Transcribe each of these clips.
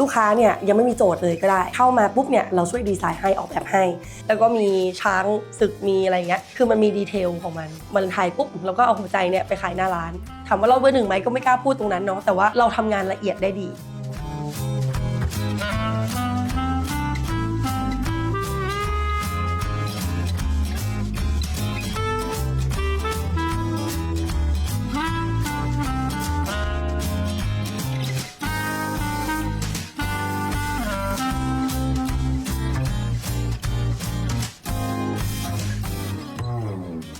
ลูกค้าเนี่ยยังไม่มีโจทย์เลยก็ได้ เข้ามาปุ๊บเนี่ยเราช่วยดีไซน์ให้ออกแบบให้ แล้วก็มีช้างศึกมีอะไรเงี้ยคือมันมีดีเทลของมัน มันถ่ายปุ๊บเราก็เอาหัวใจเนี่ยไปขายหน้าร้านถามว่าเราเบอร์หนึ่งไหมก็ไม่กล้าพูดตรงนั้นเนาะแต่ว่าเราทำงานละเอียดได้ดี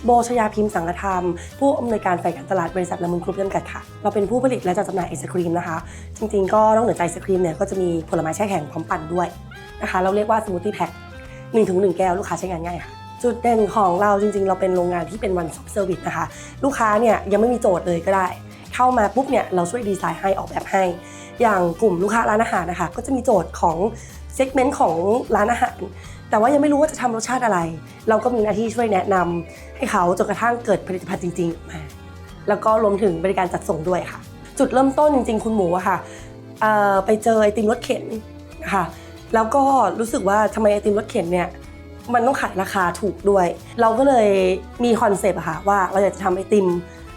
โบชยาพิมพ์สังฆธรรม ผู้อำนวยการฝ่ายการตลาดบริษัทละมุนกรุ๊ปจำกัดค่ะ เราเป็นผู้ผลิตและจัดจำหน่ายไอศครีมนะคะ จริงๆ ก็นอกเหนือจากไอศครีมเนี่ยก็จะมีผลไม้แช่แข็งพร้อมปั่นด้วยนะคะ เราเรียกว่าสมูทตี้แพ็คหนึ่งถึงหนึ่งแก้วลูกค้าใช้งานง่ายค่ะ จุดเด่นของเราจริง ๆ เราเป็นโรงงานที่เป็นวัน stop service นะคะ ลูกค้าเนี่ยยังไม่มีโจทย์เลยก็ได้ เข้ามาปุ๊บเนี่ยเราช่วยดีไซน์ให้ออกแบบให้ อย่างกลุ่มลูกค้าร้านอาหารนะคะ ก็จะมีโจทย์ของเซกเมนต์ของร้านอาหาร แต่ว่ายังไม่รู้ว่าจะทำรสชาติอะไร เราก็มีหน้าที่ช่วยแนะนำให้เขาจนกระทั่งเกิดผลิตภัณฑ์จริงๆออกมาแล้วก็รวมถึงบริการจัดส่งด้วยค่ะ จุดเริ่มต้นจริง ๆ คุณหมูอะค่ะไปเจอไอติมรถเข็นนะคะแล้วก็รู้สึกว่าทำไมไอติมรถเข็นเนี่ยมันต้องขายราคาถูกด้วย เราก็เลยมีคอนเซปต์อะค่ะว่าเราอยากจะทำไอติม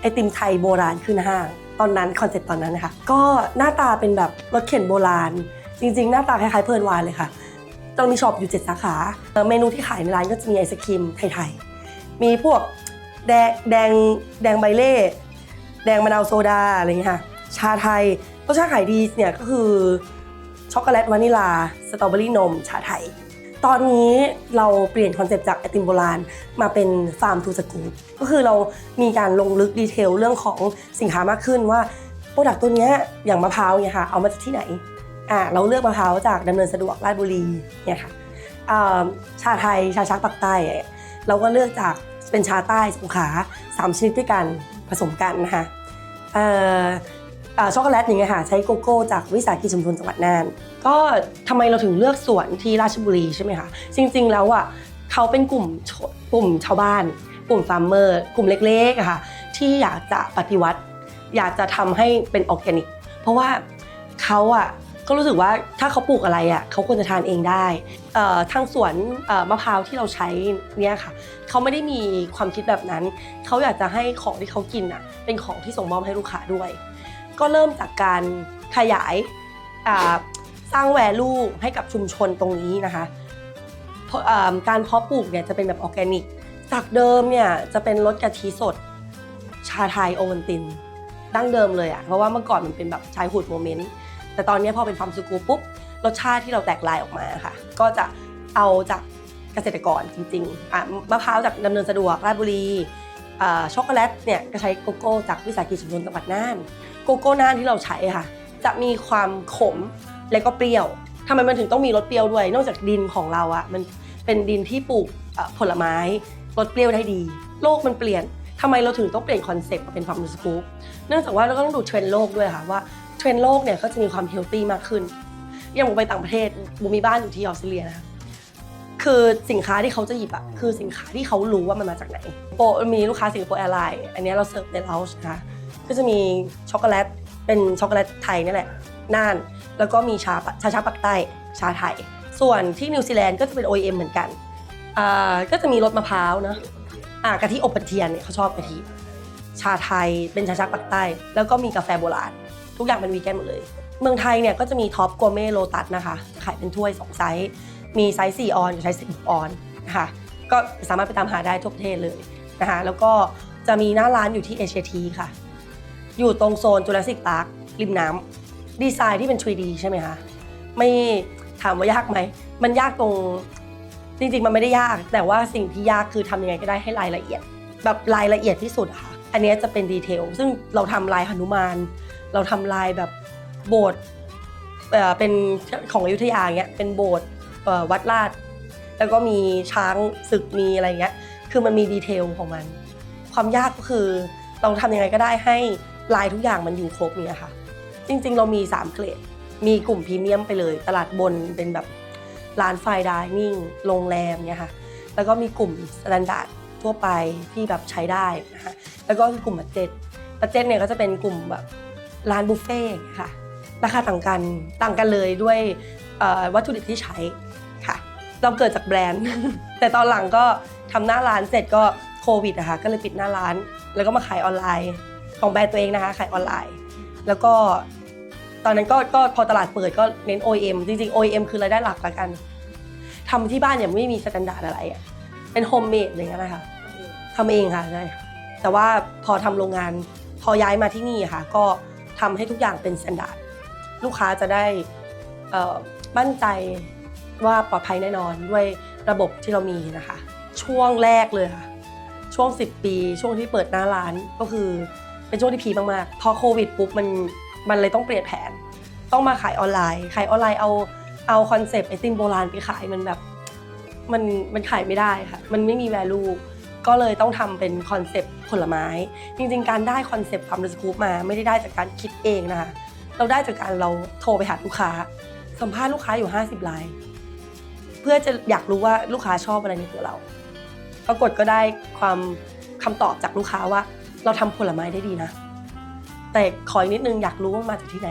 ไอติมไทยโบราณขึ้นห้าง ตอนนั้นคอนเซปต์ตอนนั้นนะคะก็หน้าตาเป็นแบบรถเข็นโบราณ จริง ๆ หน้าตาคล้ายๆเพลินวานเลยค่ะ เรามีช็อปอยู่ 7 สาขา เมนูที่ขายในร้านก็จะมีไอศครีมไทยๆ มีพวกแดงแดงแดงใบเล่ แดงมะนาวโซดาอะไรอย่างเงี้ยค่ะ ชาไทยรสชาติขายดีเนี่ยก็คือช็อกโกแลตวานิลา สตรอเบอรี่นม ชาไทย ตอนนี้เราเปลี่ยนคอนเซปต์จากไอติมโบราณมาเป็นฟาร์มทูสกู p ก็คือเรามีการลงลึกดีเทลเรื่องของสินค้ามากขึ้นว่าโปรดักต์ตัวนี้อย่างมะพร้าวเนี่ยค่ะเอามาจากที่ไหน อ่าเราเลือกมะพร้าวจากดำเนินสะดวกราชบุรีเนี่ยค่ะชาไทยชาชักปักใต้ เราก็เลือกจากเป็นชาใต้สงขาสามชนิดด้วยกันผสมกันนะคะช็อกโกแลตอย่างเงี้ยค่ะใช้โกโก้จากวิสาหกิจชุมชนจังหวัดน่านก็ทำไมเราถึงเลือกสวนที่ราชบุรีใช่ไหมคะจริง ๆ แล้วอะเขาเป็นกลุ่มกลุ่มชาวบ้าน กลุ่มฟาร์มเมอร์กลุ่มเล็กๆค่ะที่อยากจะปฏิวัติ อยากจะทำให้เป็นออร์แกนิก เพราะว่าเขาอะ ก็รู้สึกว่าถ้าเขาปลูกอะไรอะเขาควรจะทานเองได้ทางสวนมะพร้าวที่เราใช้เนี่ยค่ะเขาไม่ได้มีความคิดแบบนั้น เขาอยากจะให้ของที่เขากินอะเป็นของที่ส่งมอบให้ลูกค้าด้วย ก็เริ่มจากการขยายสร้างแวลูให้กับชุมชนตรงนี้นะคะการเพาะปลูกเนี่ยจะเป็นแบบออร์แกนิก จากเดิมเนี่ยจะเป็นรสกะทิสด ชาไทยโอวัลติน ดั้งเดิมเลยอะเพราะว่าเมื่อก่อนมันเป็นแบบชายหูดโมเมนต์ แต่ตอนนี้พอเป็นฟาร์มสกูปุ๊บรสชาติที่เราแตกลายออกมาค่ะ ก็จะเอาจากเกษตรกรจริงๆอะมะพร้าวจากดำเนินสะดวกราชบุรีช็อกโกแลตเนี่ยก็ใช้โกโก้จากวิสาหกิจชุมชนจังหวัดน่านโกโก้น่านที่เราใช้ค่ะ จะมีความขมและก็เปรี้ยวทำไมมันถึงต้องมีรสเปรี้ยวด้วย นอกจากดินของเราอะมันเป็นดินที่ปลูกผลไม้รสเปรี้ยวได้ดี โลกมันเปลี่ยนทำไมเราถึงต้องเปลี่ยนคอนเซ็ปต์มาเป็นฟาร์มสกู๊ปเนื่องจากว่าเราก็ต้องดูเทรนด์โลกด้วยค่ะว่า ทรนด์โลกเนี่ยก็จะมีความเฮลตี้มากขึ้น อย่างผมไปต่างประเทศบูมีบ้านอยู่ที่ออสเตรเลียนะคะคือสินค้าที่เขาจะหยิบอะคือสินค้าที่เขารู้ว่ามันมาจากไหนโปรมีลูกค้าสิงคโปร์แอร์ไลน์อันนี้เราเสิร์ฟในเลาส์นะคะก็จะมีช็อกโกแลตเป็นช็อกโกแลตไทยนี่แหละน่าน แล้วก็มีชาชาชักปักใต้ชาไทย ส่วนที่นิวซีแลนด์ก็จะเป็น OEM เหมือนกันอ่าก็จะมีรสมะพร้าวนะอ่ากะทิอบปันเทียนเนี่ยเขาชอบกะทิชาไทยเป็นชาชักปักใต้ แล้วก็มีกาแฟโบราณ ทุกอย่างเป็นวีแกนหมดเลย เมืองไทยเนี่ยก็จะมีท็อปกัวเม่โลตัสนะคะ ขายเป็นถ้วย 2 ไซส์ มีไซส์4ออนกับไซส์16ออนนะคะก็สามารถไปตามหาได้ทั่วประเทศเลยนะคะแล้วก็จะมีหน้าร้านอยู่ที่เอเชียทีค่ะ อยู่ตรงโซนจูราสสิกพาร์คริมน้ำดีไซน์ที่เป็น 3D ใช่ไหมคะไม่ถามว่ายากไหม มันยากตรงจริงๆ มันไม่ได้ยาก แต่ว่าสิ่งที่ยากคือทำยังไงก็ได้ให้รายละเอียด แบบรายละเอียดที่สุดอะค่ะ อันนี้จะเป็นดีเทล ซึ่งเราทำลายหนุมาน เราทำลายแบบโบสถ์เอ่อเป็นของอยุธยาเงี้ยเป็นโบสถ์วัดลาด แล้วก็มีช้างศึกมีอะไรเงี้ยคือมันมีดีเทลของมัน ความยากก็คือเราทำยังไงก็ได้ให้ลายทุกอย่างมันอยู่ครบเนี่ยค่ะ จริง ๆ เรามี 3 เกรดมีกลุ่มพรีเมียมไปเลย ตลาดบนเป็นแบบร้านไฟดิเนิ่งโรงแรมเนี่ยค่ะ แล้วก็มีกลุ่มสแตนดาร์ด ทั่วไปที่แบบใช้ได้นะคะแล้วก็คือกลุ่มบัตเจ็ตบัตเจ็ตเนี่ยก็จะเป็นกลุ่มแบบร้านบุฟเฟ่ค่ะราคาต่างกันต่างกันเลยด้วยวัตถุดิบที่ใช้ค่ะ เราเกิดจากแบรนด์ แต่ตอนหลังก็ทำหน้าร้านเสร็จก็โควิดอะคะก็เลยปิดหน้าร้าน แล้วก็มาขายออนไลน์ของแบรนด์ตัวเองนะคะขายออนไลน์ แล้วก็ตอนนั้นก็ก็พอตลาดเปิดก็เน้น OEM จริงๆ OEM คือรายได้หลักละกันทำที่บ้านเนี่ยไม่มีสแตนดาร์ดอะไรเป็นโฮมเมดอะไรเงี้ยนะคะ ทำเองค่ะใช่ค่ะแต่ว่าพอทำโรงงานพอย้ายมาที่นี่ค่ะ ก็ทำให้ทุกอย่างเป็นสแตนดาร์ดลูกค้าจะได้มั่นใจว่าปลอดภัยแน่นอนด้วยระบบที่เรามีนะคะ ช่วงแรกเลยค่ะ ช่วง 10 ปี ช่วงที่เปิดหน้าร้านก็คือเป็นช่วงที่พีมากๆพอโควิดปุ๊บมันมันเลยต้องเปลี่ยนแผน ต้องมาขายออนไลน์ ขายออนไลน์เอาเอาคอนเซปต์ไอติมโบราณไปขายมันแบบ มันมันขายไม่ได้ค่ะ มันไม่มี value ก็เลยต้องทำเป็นคอนเซปต์ผลไม้ จริงๆ การได้คอนเซปต์ความรู้สกูปมาไม่ได้ได้จากการคิดเองนะคะ เราได้จากการเราโทรไปหาลูกค้า สัมภาษณ์ลูกค้าอยู่ 50ราย เพื่อจะอยากรู้ว่าลูกค้าชอบอะไรในตัวเรา ปรากฏก็ได้ความคำตอบจากลูกค้าว่า เราทำผลไม้ได้ดีนะ แต่ขออีกนิดนึงอยากรู้ว่ามาจากที่ไหน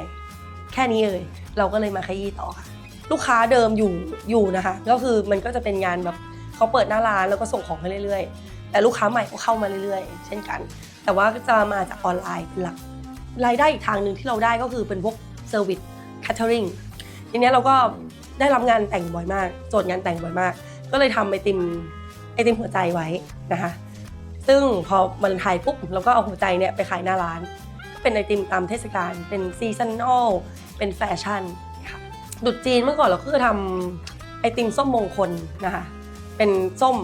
แค่นี้เลยเราก็เลยมาขยี้ต่อค่ะลูกค้าเดิมอยู่อยู่นะคะ ก็คือมันก็จะเป็นงานแบบเขาเปิดหน้าร้านแล้วก็ส่งของให้เรื่อยๆ แต่ลูกค้าใหม่ก็เข้ามาเรื่อยๆ เช่นกัน แต่ว่าจะมาจากออนไลน์เป็นหลักรายได้อีกทางหนึ่งที่เราได้ก็คือเป็นพวกเซอร์วิสแคทเทอริงทีนี้เราก็ได้รับงานแต่งบ่อยมาก โจทย์งานแต่งบ่อยมาก ก็เลยทำไอติมไอติมหัวใจไว้นะคะ ซึ่งพอมันไทยปุ๊บเราก็เอาหัวใจเนี่ยไปขายหน้าร้านเป็นไอติมตามเทศกาลเป็นซีซันนอลเป็นแฟชั่นค่ะดุดจีนเมื่อก่อนเราก็คือทำไอติมส้มมงคลนะคะ เป็นส้ม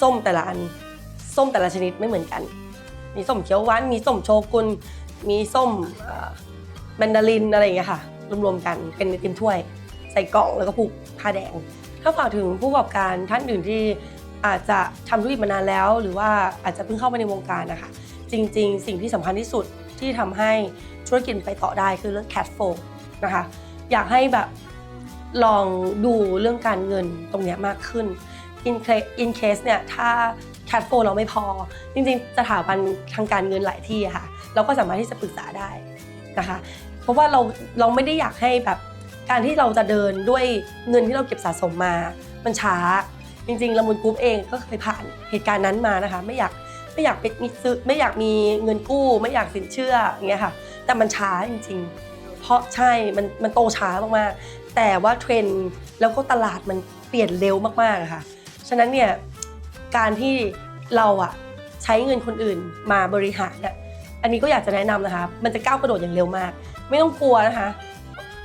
ส้มแต่ละอัน ส้มแต่ละชนิดไม่เหมือนกัน มีส้มเขียวหวาน มีส้มโชกุน มีส้มแมนดารินอะไรอย่างเงี้ยค่ะ รวมๆกันเป็นไอติมถ้วย ใส่กล่องแล้วก็ผูกผ้าแดง ถ้าฝากถึงผู้ประกอบการท่านอื่นที่อาจจะทำธุรกิจมานานแล้ว หรือว่าอาจจะเพิ่งเข้ามาในวงการนะคะ จริง ๆ สิ่งที่สำคัญที่สุดที่ทำให้ธุรกิจไปต่อได้คือเรื่อง cash flow นะคะ อยากให้แบบลองดูเรื่องการเงินตรงเนี้ยมากขึ้น in case in case เนี่ยถ้า cash flow เราไม่พอ จริงๆ สถาบันทางการเงินหลายที่ค่ะ เราก็สามารถที่จะปรึกษาได้นะคะ เพราะว่าเราเราไม่ได้อยากให้แบบการที่เราจะเดินด้วยเงินที่เราเก็บสะสมมา มันช้า จริงๆละมุนกรุ๊ปเองก็เคยผ่านเหตุการณ์นั้นมานะคะ ไม่อยากไม่อยากไปมีซื้อไม่อยากมีเงินกู้ ไม่อยากสินเชื่ออย่างเงี้ยค่ะ แต่มันช้าจริง ๆ เพราะใช่มันมันโตช้ามากๆแต่ว่าเทรนด์แล้วก็ตลาดมันเปลี่ยนเร็วมากๆค่ะฉะนั้นเนี่ย การที่เราอะใช้เงินคนอื่นมาบริหารเนี่ยอันนี้ก็อยากจะแนะนำนะคะ มันจะก้าวกระโดดอย่างเร็วมาก ไม่ต้องกลัวนะคะ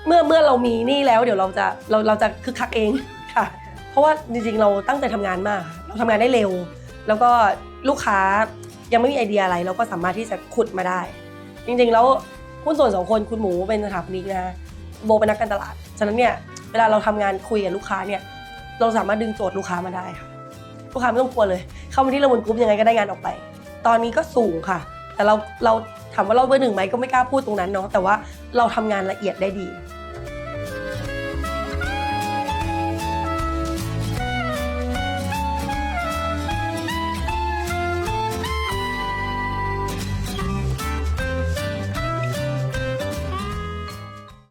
เมื่อเมื่อเรามีหนี่แล้ว เดี๋ยวเราจะเราเราจะคึกคักเองค่ะ เพราะว่าจริงๆเราตั้งใจทำงานมาก เราทำงานได้เร็ว แล้วก็ลูกค้ายังไม่มีไอเดียอะไร เราก็สามารถที่จะขุดมาได้ จริงๆแล้วหุ้นส่วนสองคนคุณหมูเป็นสถาปนิกนะโบเป็นนักการตลาด ฉะนั้นเนี่ยเวลาเราทำงานคุยกับลูกค้าเนี่ยเราสามารถดึงโจทย์ลูกค้ามาได้ค่ะ ลูกค้าไม่ต้องกลัวเลย เข้ามาที่ระมนกรุ๊ปยังไงก็ได้งานออกไป ตอนนี้ก็สูงค่ะ แต่เราเราถามว่าเราเบอร์หนึ่งไหมก็ไม่กล้าพูดตรงนั้นเนาะแต่ว่าเราทำงานละเอียดได้ดี